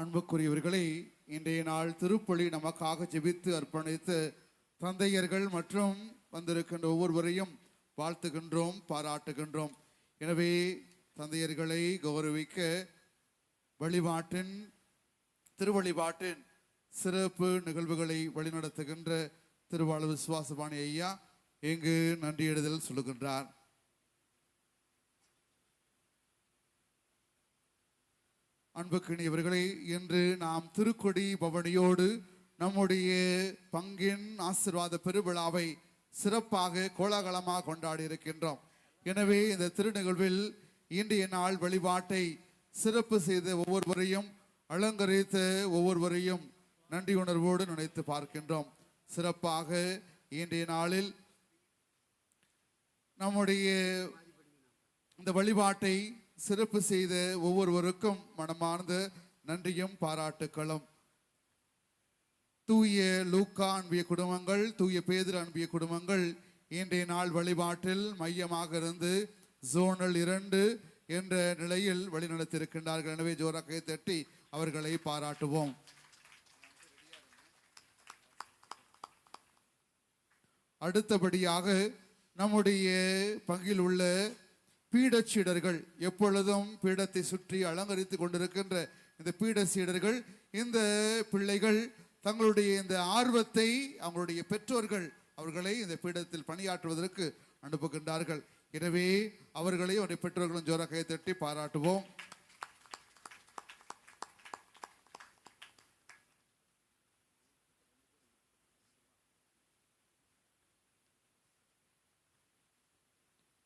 அன்புக்குரியவர்களை இன்றைய நாள் திருப்பலி நமக்காக ஜெபித்து அர்ப்பணித்து தந்தையர்கள் மற்றும் வந்திருக்கின்ற ஒவ்வொருவரையும் வாழ்த்துகின்றோம் பாராட்டுகின்றோம். எனவே தந்தையர்களை கௌரவிக்க வழிபாட்டின் திருவழிபாட்டின் சிறப்பு நிகழ்வுகளை வழிநடத்துகின்ற திருவாளு விசுவாசபாணி ஐயா இங்கு நன்றியிடுதல் சொல்லுகின்றார். அன்புக்கினியவர்களே இன்று நாம் திருக்கொடி பவனியோடு நம்முடைய பங்கின் ஆசிர்வாத பெருவிழாவை சிறப்பாக கோலாகலமாக கொண்டாடி இருக்கின்றோம். எனவே இந்த திருநிகழ்வில் இன்றைய நாள் வழிபாட்டை சிறப்பு செய்த ஒவ்வொருவரையும் அலங்கரித்த ஒவ்வொருவரையும் நன்றி உணர்வோடு நினைத்து பார்க்கின்றோம். சிறப்பாக இன்றைய நாளில் நம்முடைய இந்த வழிபாட்டை சிறப்பு செய்த ஒவ்வொருவருக்கும் மனமார்ந்த நன்றியும் பாராட்டுக்களும். தூய லூக்கா அன்பிய குடும்பங்கள் தூய பேதர் அன்பிய குடும்பங்கள் இன்றைய நாள் வழிபாட்டில் மையமாக இருந்து ஜோனல் இரண்டு என்ற நிலையில் வழிநடத்தியிருக்கின்றார்கள். எனவே ஜோராக்கை தட்டி அவர்களை பாராட்டுவோம். அடுத்தபடியாக நம்முடைய பங்கில் உள்ள பீடச்சீடர்கள் எப்பொழுதும் பீடத்தை சுற்றி அலங்கரித்து கொண்டிருக்கின்ற இந்த பீட சீடர்கள் இந்த பிள்ளைகள் தங்களுடைய இந்த ஆர்வத்தை அவங்களுடைய பெற்றோர்கள் அவர்களை இந்த பீடத்தில் பணியாற்றுவதற்கு அனுப்புகின்றார்கள். எனவே அவர்களை அவருடைய பெற்றோர்களும் ஜோர கை தட்டி பாராட்டுவோம்.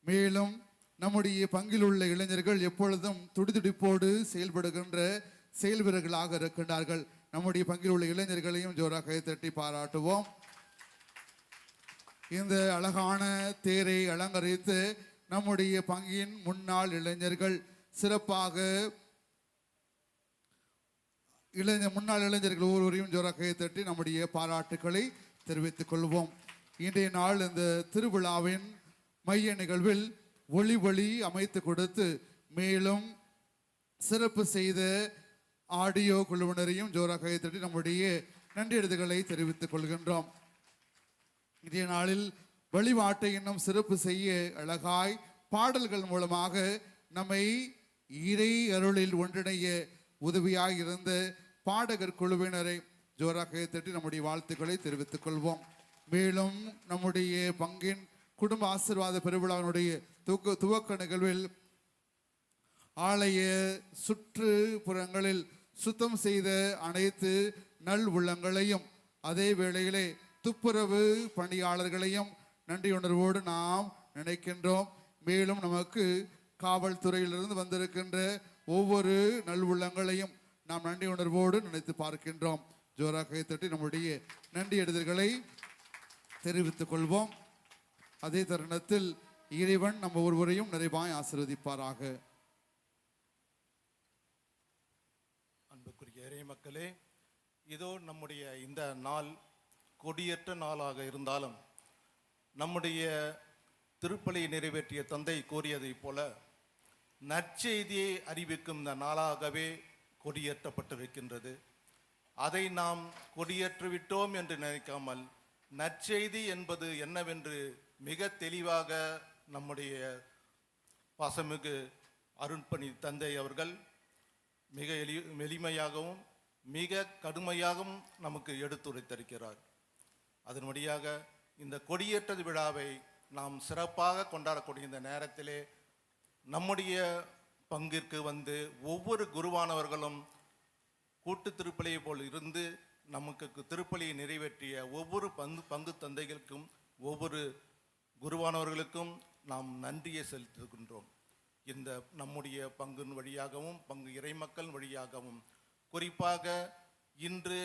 மேலும் நம்முடைய பங்கில் உள்ள இளைஞர்கள் எப்பொழுதும் துடிதுடிப்போடு செயல்படுகின்ற செயல் வீரர்களாக இருக்கின்றார்கள். நம்முடைய பங்கில் உள்ள இளைஞர்களையும் ஜோராக தட்டி பாராட்டுவோம். இந்த அழகான தேரை அலங்கரித்து நம்முடைய பங்கின் முன்னாள் இளைஞர்கள் சிறப்பாக இளைஞர் முன்னாள் இளைஞர்கள் ஒவ்வொருவரையும் ஜோராக தட்டி நம்முடைய பாராட்டுக்களை தெரிவித்துக் கொள்வோம். இன்றைய நாள் இந்த திருவிழாவின் மைய நிகழ்வில் ஒளி ஒளி அமைத்து கொடுத்து மேலும் சிறப்பு செய்த ஆடியோ குழுவினரையும் ஜோராக கை தட்டி நம்முடைய நன்றியெழுதுகளை தெரிவித்துக் கொள்கின்றோம். இதே நாளில் வழிபாட்டை இன்னும் சிறப்பு செய்ய அழகாய் பாடல்கள் மூலமாக நம்மை இறை அருளில் ஒன்றிணைய உதவியாக இருந்த பாடகர் குழுவினரை ஜோராக தட்டி நம்முடைய வாழ்த்துக்களை தெரிவித்துக் கொள்வோம். மேலும் நம்முடைய பங்கின் குடும்ப ஆசீர்வாத பெருவிழாவினுடைய துவக்க துவக்க நிகழ்வில் ஆலய சுற்றுப்புறங்களில் சுத்தம் செய்த அனைத்து நல் உள்ளங்களையும் அதே வேளையிலே துப்புரவு பணியாளர்களையும் நன்றியுணர்வோடு நாம் நினைக்கின்றோம். மேலும் நமக்கு காவல்துறையிலிருந்து வந்திருக்கின்ற ஒவ்வொரு நல் உள்ளங்களையும் நாம் நன்றி உணர்வோடு நினைத்து பார்க்கின்றோம். ஜோரா கைத்தட்டி நம்முடைய நன்றி எடுதல்களை தெரிவித்துக் கொள்வோம். அதே தருணத்தில் இறைவன் நம்ம ஒருவரையும் நிறைவாய் ஆசிர்வதிப்பாராக. அன்புக்குரிய இறை மக்களே இதோ நம்முடைய இந்த நாள் கொடியற்ற நாளாக இருந்தாலும் நம்முடைய திருப்பலியை நிறைவேற்றிய தந்தை கூறியதைப் போல நற்செய்தியை அறிவிக்கும் இந்த நாளாகவே கொடியேற்றப்பட்டிருக்கின்றது. அதை நாம் கொடியேற்றிவிட்டோம் என்று நினைக்காமல் நற்செய்தி என்பது என்னவென்று மிக தெளிவாக நம்முடைய பாசமிகு அருண்பணி தந்தை அவர்கள் மிக எளி எளிமையாகவும் மிக கடுமையாகவும் நமக்கு எடுத்துரைத்திருக்கிறார். அதன் வழியாக இந்த கொடியேற்ற விழாவை நாம் சிறப்பாக கொண்டாடக்கூடிய இந்த நேரத்திலே நம்முடைய பங்கிற்கு வந்து ஒவ்வொரு குருவானவர்களும் கூட்டு திருப்பலியை போல் இருந்து நமக்கு திருப்பலியை நிறைவேற்றிய ஒவ்வொரு பங்கு பங்கு தந்தைகளுக்கும் ஒவ்வொரு குருவானவர்களுக்கும் நாம் நன்றியை செலுத்துகின்றோம். இந்த நம்முடைய பங்கின் வழியாகவும் பங்கு இறைமக்கள் வழியாகவும் குறிப்பாக இன்று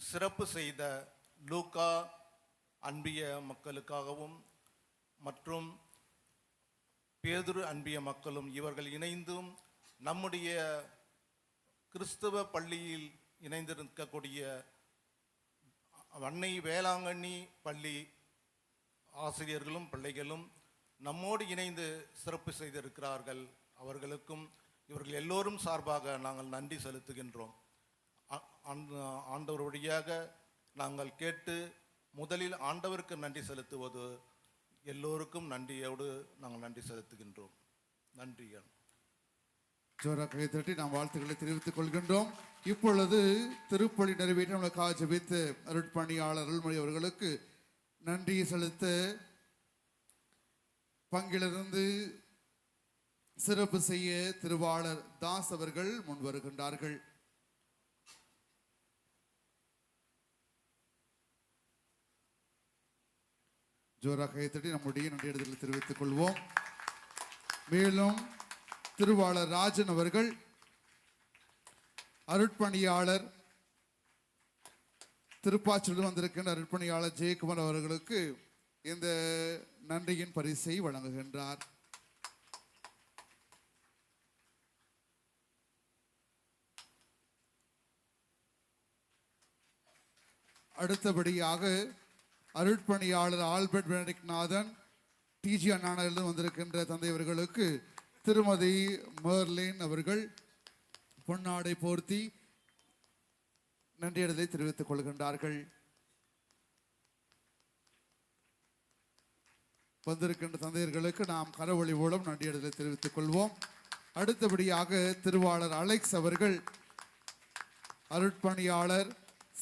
சிறப்பு செய்த லூக்கா அன்பிய மக்களுக்காகவும் மற்றும் பேதுரு அன்பிய மக்களும் இவர்கள் இணைந்தும் நம்முடைய கிறிஸ்தவ பள்ளியில் இணைந்திருக்கக்கூடிய வன்னை வேளாங்கண்ணி பள்ளி ஆசிரியர்களும் பிள்ளைகளும் நம்மோடு இணைந்து சிறப்பு செய்திருக்கிறார்கள். அவர்களுக்கும் இவர்கள் எல்லோரும் சார்பாக நாங்கள் நன்றி செலுத்துகின்றோம். ஆண்டவர் வழியாக நாங்கள் கேட்டு முதலில் ஆண்டவருக்கு நன்றி செலுத்துவது எல்லோருக்கும் நன்றியோடு நாங்கள் நன்றி செலுத்துகின்றோம். நன்றிகள் கை தட்டி நாம் வாழ்த்துக்களை தெரிவித்துக் கொள்கின்றோம். இப்பொழுது திருப்பலி நிறைவேற்றி நம்மளுக்காக ஜபித்து அருட்பணியாளர் அருள்மொழி அவர்களுக்கு நன்றியை செலுத்த பங்கிலிருந்து சிறப்பு செய்ய திருவாளர் தாஸ் அவர்கள் முன் வருகின்றார்கள். ஜோரா கைத்தட்டி நம்முடைய நன்றியிடத்தில் தெரிவித்துக் கொள்வோம். மேலும் திருவாளர் ராஜன் அவர்கள் அருட்பணியாளர் திருப்பாச்சூரில் வந்திருக்கின்ற அருட்பணியாளர் ஜெயக்குமார் அவர்களுக்கு இந்த நன்றியின் பரிசை வழங்குகின்றார். அடுத்தபடியாக அருட்பணியாளர் ஆல்பர்ட் பெனடிக் நாதன் டிஜி அண்ணாநகரிலிருந்து வந்திருக்கின்ற தந்தையவர்களுக்கு திருமதி மேர்லின் அவர்கள் பொன்னாடை போர்த்தி நன்றியடலை தெரிவித்துக் கொள்கின்றார்கள். வந்திருக்கின்ற தந்தையர்களுக்கு நாம் கரவொளி மூலம் நன்றியடலை தெரிவித்துக் கொள்வோம். அடுத்தபடியாக திருவாளர் அலெக்ஸ் அவர்கள் அருட்பணியாளர்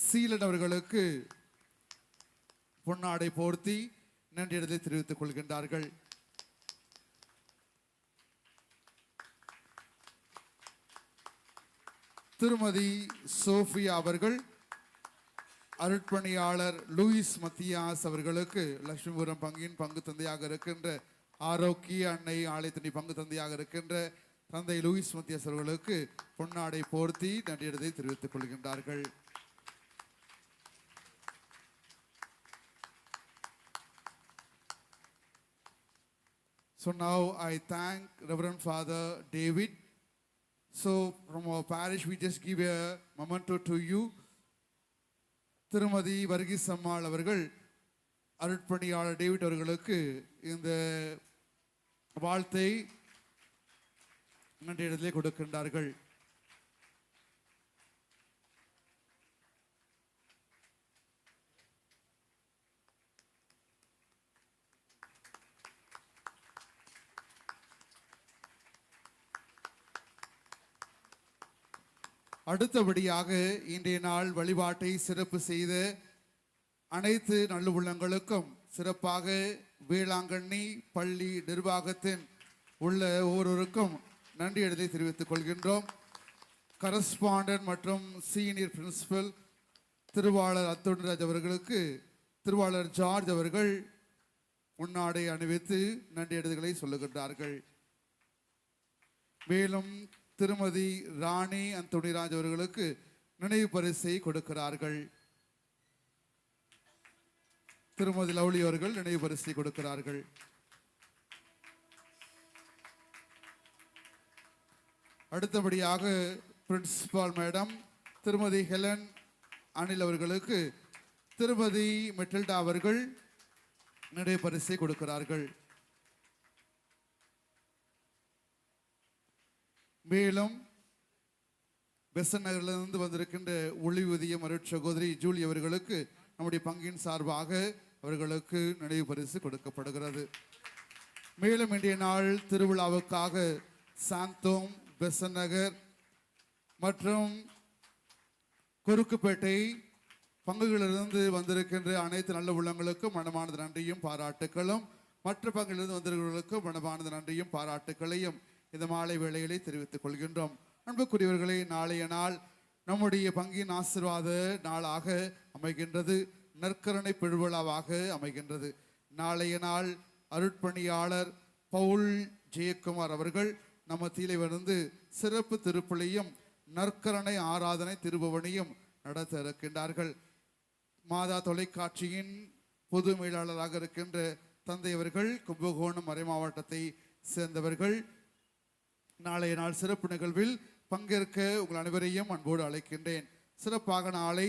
சீலன் அவர்களுக்கு பொன்னாடை போர்த்தி நன்றியடலை தெரிவித்துக் கொள்கின்றார்கள். திருமதி சோஃபியா அவர்கள் அருட்பணியாளர் லூயிஸ் மத்தியாஸ் அவர்களுக்கு லட்சுமிபுரம் பங்கின் பங்கு தந்தையாக இருக்கின்ற ஆரோக்கிய அன்னை ஆலயத்தினை பங்கு தந்தையாக இருக்கின்ற தந்தை லூயிஸ் மத்தியாஸ் அவர்களுக்கு பொன்னாடை போர்த்தி நன்றியடத்தை தெரிவித்துக் கொள்கின்றார்கள் So now I thank Reverend Father David. So from our parish, we just give a memento to you. திருமதி வர்கீஸ் அம்மாள் அவர்கள் அருட்பணியாளர் டேவிட் அவர்களுக்கு இந்த வாழ்த்தை நன்றி இடத்திலே கொடுக்கின்றார்கள் அடுத்தபடியாக இன்றைய நாள் வழிபாட்டை சிறப்பு செய்த அனைத்து நல்லுள்ளங்களுக்கும் சிறப்பாக வேளாங்கண்ணி பள்ளி நிர்வாகத்தின் உள்ள ஒவ்வொருவருக்கும் நன்றி எழுதி தெரிவித்துக் கொள்கின்றோம். கரஸ்பாண்டன்ட் மற்றும் சீனியர் பிரின்சிபல் திருவாளர் அத்துண்டராஜ் அவர்களுக்கு திருவாளர் ஜார்ஜ் அவர்கள் முன்னாடை அணிவித்து நன்றி எழுதுகளை சொல்லுகின்றார்கள். மேலும் திருமதி ராணி அந்தோணிராஜ் அவர்களுக்கு நினைவு பரிசை கொடுக்கிறார்கள். திருமதி லவ்லி அவர்கள் நினைவு பரிசை கொடுக்கிறார்கள். அடுத்தபடியாக பிரின்சிபால் மேடம் திருமதி ஹெலன் அனில் அவர்களுக்கு திருமதி மெட்டில்டா அவர்கள் நினைவு பரிசை கொடுக்கிறார்கள். மேலும் பெசன் நகரிலிருந்து வந்திருக்கின்ற ஒளிவுதியம் மருட் சகோதரி ஜூலி அவர்களுக்கு நம்முடைய பங்கின் சார்பாக அவர்களுக்கு நினைவு பரிசு கொடுக்கப்படுகிறது. மேலும் இன்றைய நாள் திருவிழாவுக்காக சாந்தோம் பெசன் நகர் மற்றும் குறுக்குப்பேட்டை பங்குகளிலிருந்து வந்திருக்கின்ற அனைத்து நல்ல உள்ளங்களுக்கும் மனமானது நன்றியும் பாராட்டுகளும் மற்ற பங்கிலிருந்து வந்திருக்கிறவர்களுக்கும் மனமானது நன்றியும் பாராட்டுகளையும் இந்த மாலை வேளையிலே தெரிவித்துக் கொள்கின்றோம். அன்புக்குரியவர்களே நாளைய நாள் நம்முடைய பங்கின் ஆசிர்வாத நாளாக அமைகின்றது. நற்கரணை பெருவிழாவாக அமைகின்றது. நாளைய நாள் அருட்பணியாளர் பவுல் ஜெயக்குமார் அவர்கள் நம்ம தீலை வந்து சிறப்பு திருப்பலியும் நற்கரணை ஆராதனை திருபவனியும் நடத்த இருக்கின்றார்கள். மாதா தொலைக்காட்சியின் பொது மேலாளராக இருக்கின்ற தந்தை அவர்கள் கும்பகோணம் மறை மாவட்டத்தை சேர்ந்தவர்கள் நாளைய நாள் சிறப்பு நிகழ்வில் பங்கேற்க உங்கள் அனைவரையும் அன்போடு அழைக்கின்றேன். சிறப்பாக நாளை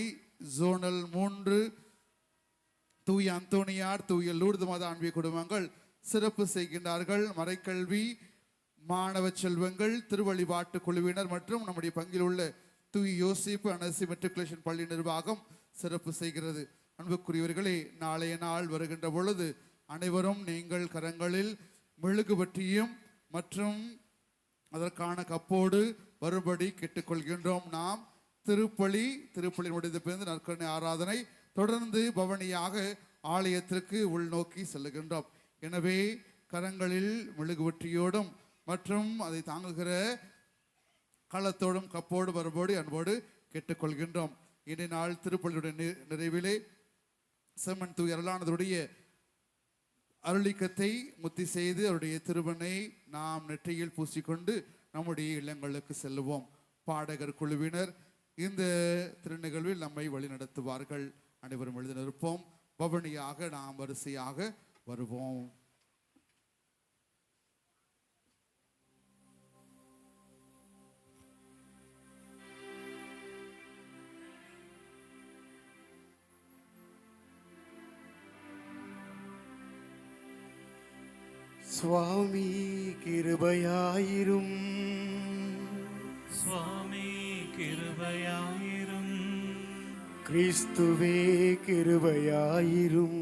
ஜோனல் மூன்று தூய அந்தோனியார் தூய லூர்து மத ஆன்மீக குடும்பங்கள் சிறப்பு செய்கின்றார்கள். மறைக்கல்வி மாணவ செல்வங்கள் திருவழிபாட்டு குழுவினர் மற்றும் நம்முடைய பங்கில் உள்ள தூய் யோசிப்பு அனசி மெட்ரிகுலேஷன் பள்ளி நிர்வாகம் சிறப்பு செய்கிறது. அன்புக்குரியவர்களே நாளைய நாள் வருகின்ற பொழுது அனைவரும் நீங்கள் கரங்களில் மெழுகு பற்றியும் மற்றும் அதற்கான கப்போடு வரும்படி கேட்டுக்கொள்கின்றோம் நாம். திருப்பலி திருப்பலி முடிந்த பிறந்து நற்கருணை ஆராதனை தொடர்ந்து பவனியாக ஆலயத்திற்கு உள்நோக்கி செல்லுகின்றோம். எனவே கரங்களில் மெழுகுவற்றியோடும் மற்றும் அதை தாங்குகிற களத்தோடும் கப்போடு வரும்போடு அன்போடு கேட்டுக்கொள்கின்றோம். இனி நாள் திருப்பலியுடைய நிறைவிலே செம்மன் தூய் அருளானதுடைய அருளிக்கத்தை முத்தி செய்து அவருடைய திருவனை நாம் நெற்றியில் பூசிக்கொண்டு நம்முடைய இல்லங்களுக்கு செல்லுவோம். பாடகர் குழுவினர் இந்த திருநிகழ்வில் நம்மை வழிநடத்துவார்கள். அனைவரும் எழுதி நிற்போம் பவனியாக நாம் வரிசையாக வருவோம். சுவாமி கிருபையாயிரும். சுவாமி கிருபையாயிரும். கிறிஸ்துவே கிருபையாயிரும்.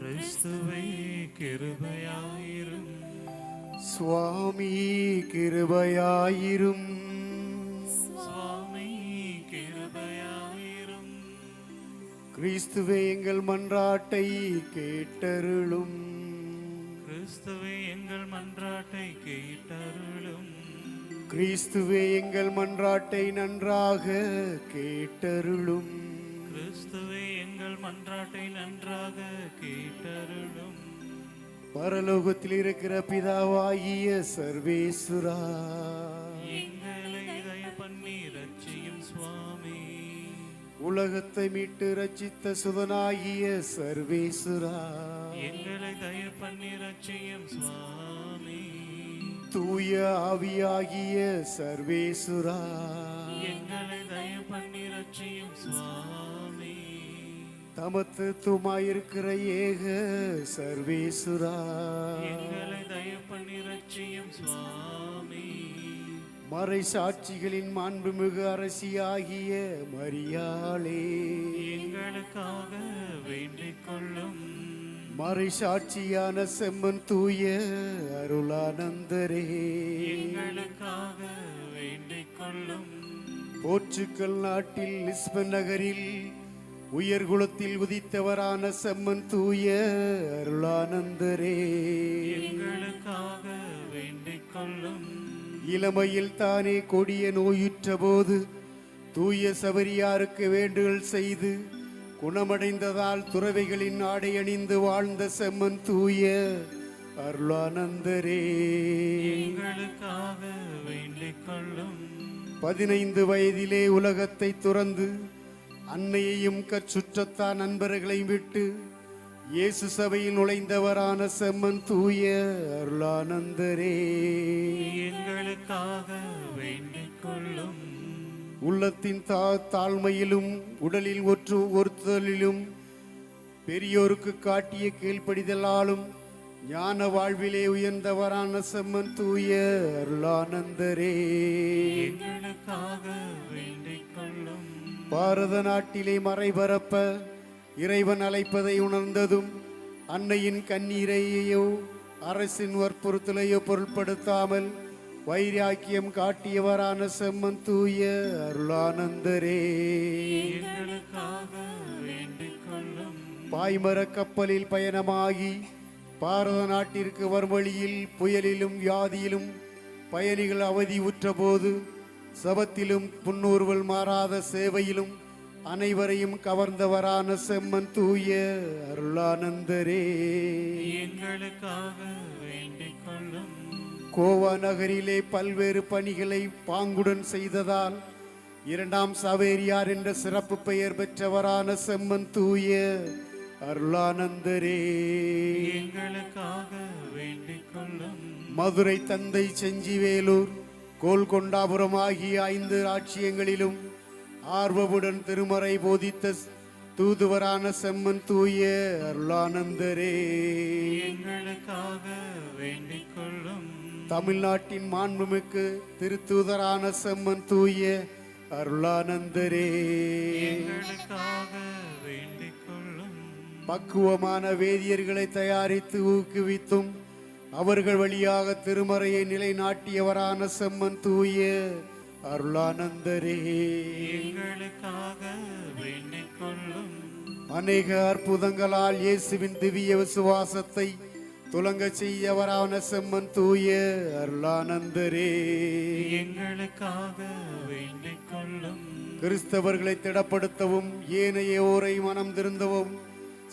கிறிஸ்துவே கிருபையாயிரும். சுவாமி கிருபையாயிரும். சுவாமி கிருபையாயிரும். கிறிஸ்துவே எங்கள் மன்றாட்டை கேட்டருளும். கிறிஸ்துவே எங்கள் மன்றாட்டை கேட்டருளும். கிறிஸ்துவே எங்கள் மன்றாட்டை நன்றாக கேட்டருளும். கிறிஸ்துவே எங்கள் மன்றாட்டை நன்றாக கேட்டருளும். பரலோகத்தில் இருக்கிற பிதாவாகிய சர்வேசுரா. எங்களை தய பண்ணி ரட்சியும் சுவாமி. உலகத்தை மீட்டு ரச்சித்த சுதனாகிய சர்வேசுரா. எங்களை தய பண்ணி ரட்சியும் சுவாமி. தூய ஆவியாகிய சர்வேசுரா. எங்களை தய பண்ணி ரட்சியும் சுவாமி. தமத்து துமாயிருக்கிற ஏக சர்வேசுரா. எங்களை தய பண்ணி ரட்சியும் சுவாமி. மறை சாட்சிகளின் மாண்புமிகு அரசியாகிய மரியாளே. எங்களுக்காக வேண்டிக் கொள்ளும் மறை சாட்சியான செம்மன் தூய அருளானந்தரே. எங்களுக்காக வேண்டிக் கொள்ளும் போர்ச்சுக்கல் நாட்டில் லிஸ்பன் நகரில் உயர்குலத்தில் உதித்தவரான செம்மன் தூய அருளானந்தரே. எங்களுக்காக வேண்டிக் கொள்ளும் இளமையில் தானே கொடிய நோயுற்ற போது தூய சபரியாருக்கு வேண்டுதல் செய்து குணமடைந்ததால் துறவைகளின் ஆடை அணிந்து வாழ்ந்த செம்மன் தூய அருளானந்தரே. பதினைந்து வயதிலே உலகத்தை துறந்து அன்னையையும் கற்சுற்றத்தான் நண்பர்களையும் விட்டு இயேசு சபையில் நுழைந்தவரான செம்மன் தூய அருளானந்தரே. எங்களுக்காக வேண்டிக் கொள்ளும். உள்ளத்தின் தா தாழ்மையிலும் உடலில் ஒற்று ஒருத்தலிலும் பெரியோருக்கு காட்டிய கீழ்ப்படிதலாலும் ஞான வாழ்விலே உயர்ந்தவரான செம்மன் தூய அருளானந்தரே. எங்களுக்காக வேண்டிக் கொள்ளும். பாரத நாட்டிலே மறைபரப்ப இறைவன் அழைப்பதை உணர்ந்ததும் அன்னையின் கண்ணீரையோ அரசின் வற்புறுத்தலையோ பொருட்படுத்தாமல் வைராக்கியம் காட்டியவரான செம்மன் தூய அருளானந்தரே. பாய்மரக் கப்பலில் பயணமாகி பாரத நாட்டிற்கு வரும் வழியில் புயலிலும் வியாதியிலும் பயணிகள் அவதி உற்றபோது சபத்திலும் புன்னூர்வல் மாறாத சேவையிலும் அனைவரையும் கவர்ந்தவரான செம்மன் தூய அருளானந்தரே. எங்களுக்காக வேண்டிக் கொள்ளும். கோவா நகரிலே பல்வேறு பணிகளை பாங்குடன் செய்ததால் இரண்டாம் சவேரியார் என்ற சிறப்பு பெயர் பெற்றவரான செம்மன் தூய அருளானந்தரே. எங்களுக்காக வேண்டிக் கொள்ளும். மதுரை தந்தை செஞ்சிவேலூர் கோல்கொண்டாபுரம் ஆகிய ஐந்து ராட்சியங்களிலும் ஆர்வமுடன் திருமறை போதித்த தூதுவரான செம்மன் தூய அருளானந்தரே. எங்களுக்காக வேண்டிக் கொள்ளும் தமிழ்நாட்டின் மாண்புமிக்கு திருத்தூதரான செம்மன் தூய அருளானந்தரே. எங்களுக்காக வேண்டிக் கொள்ளும் பக்குவமான வேதியர்களை தயாரித்து ஊக்குவித்தும் அவர்கள் வழியாக திருமறையை நிலைநாட்டியவரான செம்மன் தூய அருளானந்தரே. எங்களுக்காக வேண்டிக் கொள்ளும் அநேக அற்புதங்களால் இயேசுவின் திவ்ய விசுவாசத்தை துலங்க செய்யவரான செம்மன் தூய அருளானந்தரே. எங்களுக்காக வேண்டிக் கொள்ளும் கிறிஸ்தவர்களை திடப்படுத்தவும் ஏனையோரை மனம் திருந்தவும்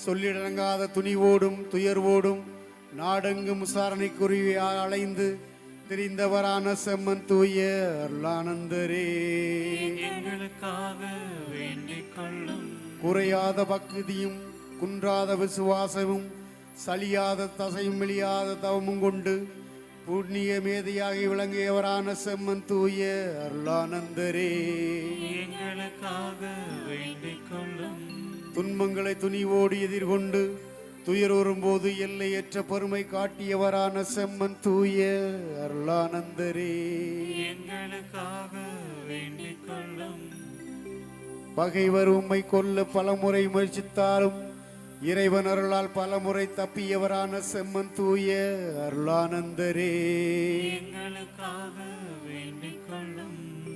சொல்லிடங்காத துணிவோடும் துயர்வோடும் நாடெங்கும் விசாரணைக்குரிய அலைந்து திரிந்தவரான செம்மன் தூய அருளானந்தரே. எங்களுக்காக வேண்டிக் கொள்ளும் குறையாத பக்தியும் குன்றாத விசுவாசமும் சலியாத தசையும் வெளியாத தவமும் கொண்டு புண்ணிய மேதையாகி விளங்கியவரான செம்மன் தூய அருளானந்தரே. எங்களுக்காக வேண்டிக் கொள்ளும் துன்பங்களை துணிவோடு எதிர்கொண்டு துயருறும் போது எல்லையற்ற பொறுமை காட்டியவரான செம்மன் தூய அருளானந்தரே. எங்களுக்காக வேண்டிக் கொள்ளும். பகைவர் உம்மை கொல்ல பலமுறை முயற்சித்தாலும் இறைவன் அருளால் பலமுறை தப்பியவரான செம்மன் தூய அருளானந்தரே.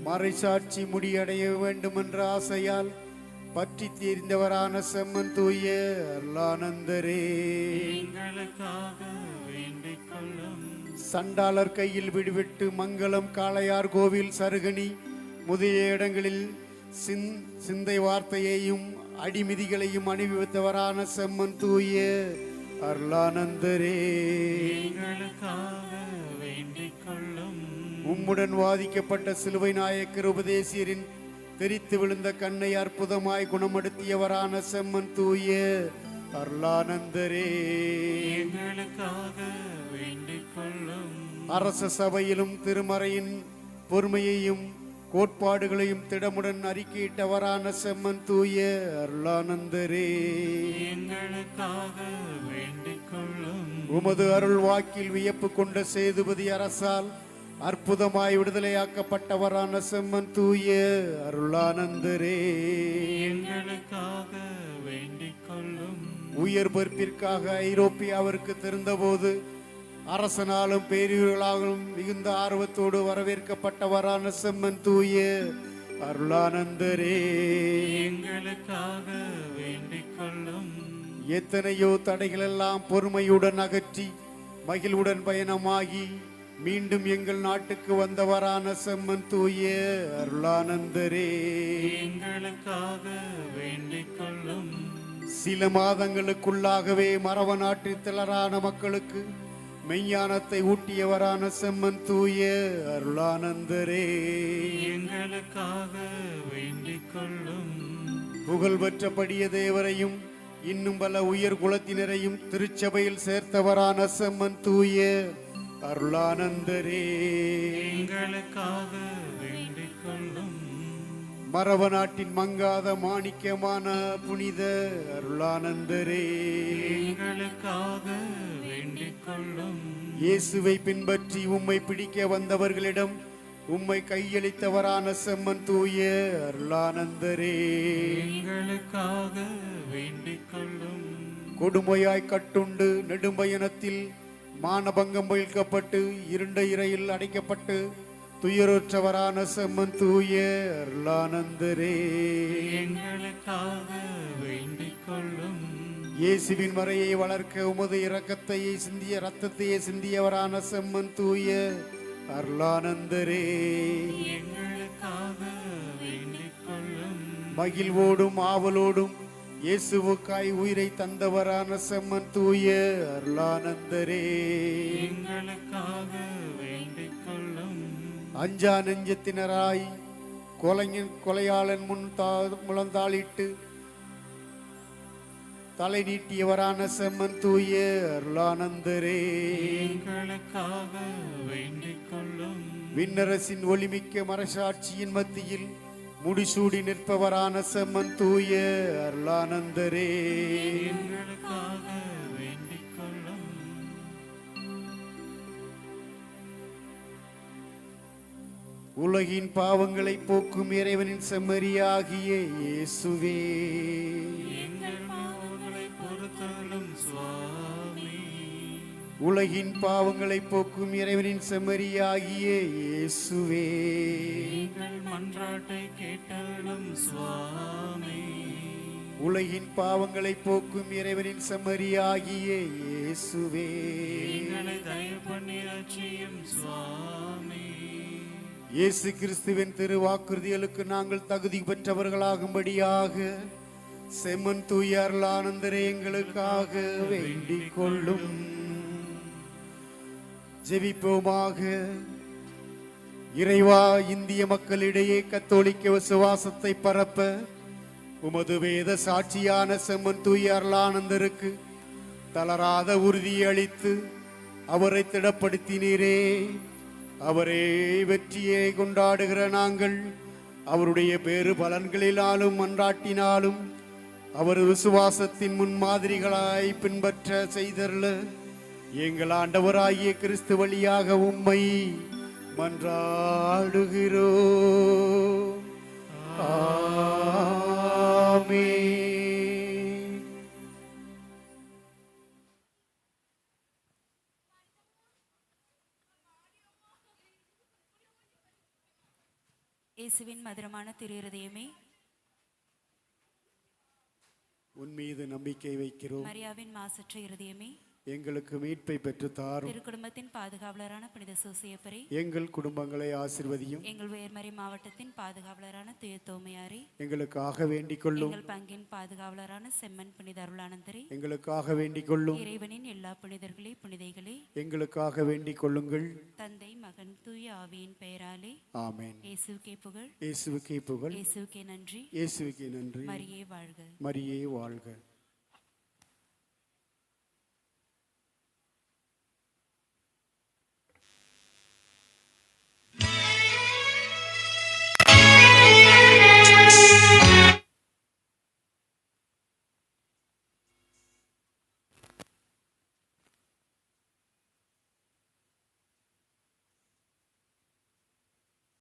மறைசாட்சி முடியடைய வேண்டும் என்ற ஆசையால் பற்றி தீர்ந்தவரான செம்மன் தூய அருளானந்தரே சண்டாளர் கையில் விடுவிட்டு மங்களம் காளையார் கோவில் சருகணி முதலிய இடங்களில் சிந் சிந்தை வார்த்தையையும் அடிமிதிகளையும் அணிவித்தவரான செம்மன் தூய அருளானந்தரே உம்முடன் வாதிக்கப்பட்ட சிலுவை நாயக்கர் உபதேசியரின் தெரித்து விழுந்த கண்ணை அற்புதமாய் குணப்படுத்தியவரான செம்மன் தூய அருளானந்தரே எங்களுக்காக வேண்டிக் கொள்ளும். அரச சபையிலும் திருமறையின் பொறுமையையும் கோட்பாடுகளையும் திடமுடன் அறிக்கையிட்டவரான செம்மன் தூய அருளானந்தரே. எங்களுக்காக வேண்டிக் கொள்ளும். உமது அருள் வாக்கில் வியப்பு கொண்ட சேதுபதி அரசால் அற்புதமாய் விடுதலையாக்கப்பட்டவரான செம்மன் தூய அருளானந்தரே. எங்களுக்காக வேண்டிக் கொள்ளும் உயர் பொறுப்பிற்காக ஐரோப்பியாவிற்கு திருந்தபோது அரசனாலும் பேரியர்களாலும் மிகுந்த ஆர்வத்தோடு வரவேற்கப்பட்டவரான செம்மன் தூய அருளானந்தரே. எங்களுக்காக வேண்டிக் கொள்ளும் எத்தனையோ தடைகளெல்லாம் பொறுமையுடன் அகற்றி மகிழ்வுடன் பயணமாகி மீண்டும் எங்கள் நாட்டுக்கு வந்தவரான செம்மன் தூய அருளானந்தரே. எங்களுக்காக வேண்டிக் கொள்ளும். சில மாதங்களுக்குள்ளாகவே மரவ நாட்டில் திளரான மக்களுக்கு மெய்ஞானத்தை ஊட்டியவரான செம்மன் தூய அருளானந்தரே. எங்களுக்காக வேண்டிக் கொள்ளும். புகழ்பெற்ற படிய தேவரையும் இன்னும் பல உயர் குலத்தினரையும் திருச்சபையில் சேர்த்தவரான செம்மன் தூய அருளானந்தரே. எங்களுக்காக வேண்டிக் கொள்ளும் மரவ நாட்டின் மங்காத மாணிக்கமான புனித அருளானந்தரே. எங்களுக்காக வேண்டிக் கொள்ளும் இயேசுவை பின்பற்றி உம்மை பிடிக்க வந்தவர்களிடம் உம்மை கையளித்தவரான செம்மன் தூய அருளானந்தரே. எங்களுக்காக வேண்டிக் கொள்ளும் கொடுமையாய் கட்டுண்டு நெடும்பயணத்தில் மானபங்கம் பயில்க்கப்பட்டு இருண்ட இறையில் அடைக்கப்பட்டு துயருற்றவரான செம்மன் தூய அருளானந்தரே எங்களுக்காக வேண்டிக் கொள்ளும் இயேசுவின் மறையை வளர்க்க உமது இரக்கத்தையே சிந்திய ரத்தத்தையே சிந்தியவரான செம்மன் தூய அருளானந்தரே எங்களுக்காக வேண்டிக் கொள்ளும் மகிழ்வோடும் ஆவலோடும் இயேசுவுக்காய் உயிரை தந்தவரான செம்மன் தூய அருளானந்தரே. எங்களுக்காக வேண்டிக் கொள்ளும். அஞ்சா நெஞ்சத்தினராய் கொலைஞன் கொலையாளன் முன் தா முழந்தாளிட்டு தலை நீட்டியவரான செம்மன் தூய அருளானந்தரே. எங்களுக்காக வேண்டிக் கொள்ளும். விண்ணரசின் ஒளிமிக்க மரசாட்சியின் மத்தியில் முடிசூடி நிற்பவரான செம்மன் தூய அருளானந்தரே. உலகின் பாவங்களை போக்கும் இறைவனின் செம்மறியாகிய இயேசுவே. எங்கள் பாவங்களை பொறுத்தலும் சுவாமி உலகின் பாவங்களை போக்கும் இறைவனின் செம்மறியாகிய இயேசுவே. மன்றாட்டை கேட்டலும் சுவாமி. உலகின் பாவங்களை போக்கும் இறைவனின் செம்மறியாகிய இயேசுவே. சுவாமி. இயேசு கிறிஸ்துவின் திருவாக்குறுதிகளுக்கு நாங்கள் தகுதி பெற்றவர்களாகும்படியாக செம்மன் தூய அருளானந்தரே எங்களுக்காக வேண்டிக் கொள்ளும். ஜெபிப்போமாக. இறைவா இந்திய மக்களிடையே கத்தோலிக்க விசுவாசத்தை பரப்ப உமது வேத சாட்சியான செம்மன் தூய அருளானந்தருக்கு தளராத உறுதியை அளித்து அவரை திடப்படுத்தினீரே. அவரே வெற்றியை கொண்டாடுகிற நாங்கள் அவருடைய பேறு பலன்களினாலும் மன்றாட்டினாலும் அவர் விசுவாசத்தின் முன்மாதிரிகளாய் பின்பற்ற செய்தருள எங்கள் ஆண்டவராகிய கிறிஸ்து வழியாக உம்மை மன்றாடுகிறோ ஆமென். இயேசுவின் மதுரமான திரு இருதயமே உன் மீது நம்பிக்கை வைக்கிறோம். மரியாவின் மாசற்ற இருதயமே. எங்களுக்கு மீட்பை பெற்று தாரும். திருக்குடும்பத்தின் பாதுகாவலரான புனித சூசியப்பரே. எங்கள் குடும்பங்களை ஆசிர்வதியும். எங்கள் உயர்மறை மாவட்டத்தின் பாதுகாவலரான துய தோமையாரே எங்களுக்காக வேண்டிக் கொள்ளும். எங்கள் பங்கின் பாதுகாவலரான செம்மன் புனித அருளானந்தரே. எங்களுக்காக வேண்டிக் கொள்ளும். இறைவனின் எல்லா புனிதர்களே புனிதைகளே. எங்களுக்காக வேண்டிக் கொள்ளுங்கள். தந்தை மகன் தூய ஆவியின் பெயராலே. ஆமென். இயேசுக்கே புகழ். இயேசுவுக்கே புகழ். இயேசுக்கே நன்றி. இயேசுவுக்கே நன்றி. மரியே வாழ்க. மரியே வாழ்க.